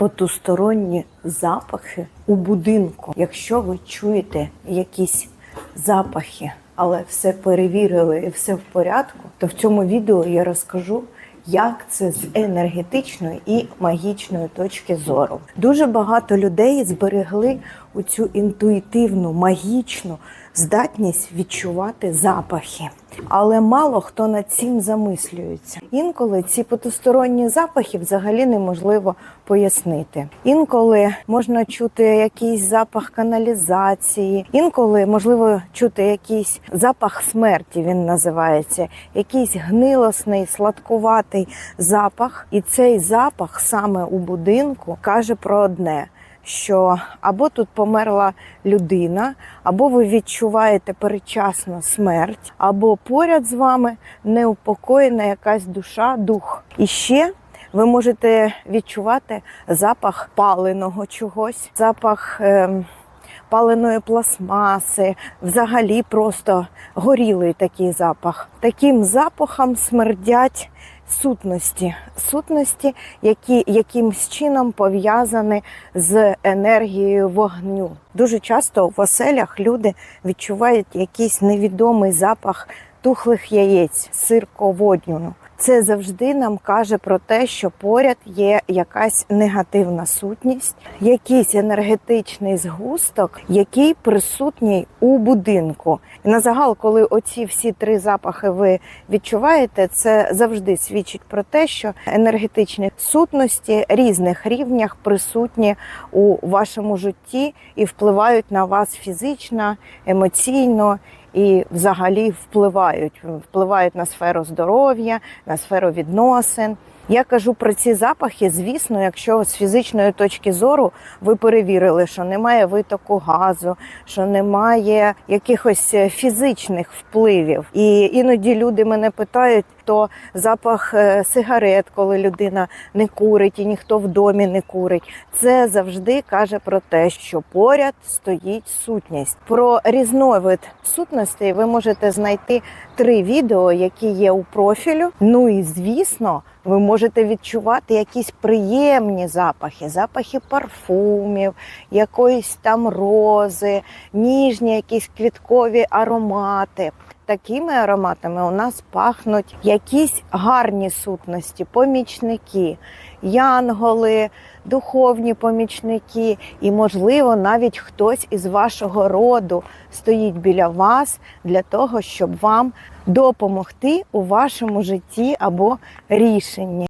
потусторонні запахи у будинку. Якщо ви чуєте якісь запахи, але все перевірили і все в порядку, то в цьому відео я розкажу. Як це з енергетичної і магічної точки зору? Дуже багато людей зберегли у цю інтуїтивну, магічну здатність відчувати запахи. Але мало хто над цим замислюється. Інколи ці потусторонні запахи взагалі неможливо пояснити. Інколи можна чути якийсь запах каналізації, інколи можливо чути якийсь запах смерті. Він називається, якийсь гнилосний, сладкуватий запах. І цей запах саме у будинку каже про одне що або тут померла людина, або ви відчуваєте передчасну смерть, або поряд з вами неупокоєна якась душа, дух. І ще ви можете відчувати запах паленого чогось, запах. Е Паленої пластмаси, взагалі просто горілий такий запах. Таким запахом смердять сутності, сутності, які якимсь чином пов'язані з енергією вогню. Дуже часто в оселях люди відчувають якийсь невідомий запах тухлих яєць, сирководню. Це завжди нам каже про те, що поряд є якась негативна сутність, якийсь енергетичний згусток, який присутній у будинку. І на загал, коли оці всі три запахи ви відчуваєте, це завжди свідчить про те, що енергетичні сутності різних рівнях присутні у вашому житті і впливають на вас фізично, емоційно і взагалі впливають. Впливають на сферу здоров'я, на сферу відносин. Я кажу про ці запахи, звісно, якщо з фізичної точки зору ви перевірили, що немає витоку газу, що немає якихось фізичних впливів. І іноді люди мене питають, то запах е, сигарет, коли людина не курить і ніхто в домі не курить. Це завжди каже про те, що поряд стоїть сутність. Про різновид сутностей ви можете знайти три відео, які є у профілю. Ну і звісно. Ви можете відчувати якісь приємні запахи, запахи парфумів, якоїсь там рози, ніжні якісь квіткові аромати. Такими ароматами у нас пахнуть якісь гарні сутності, помічники, янголи, духовні помічники, і, можливо, навіть хтось із вашого роду стоїть біля вас для того, щоб вам допомогти у вашому житті або рішенні.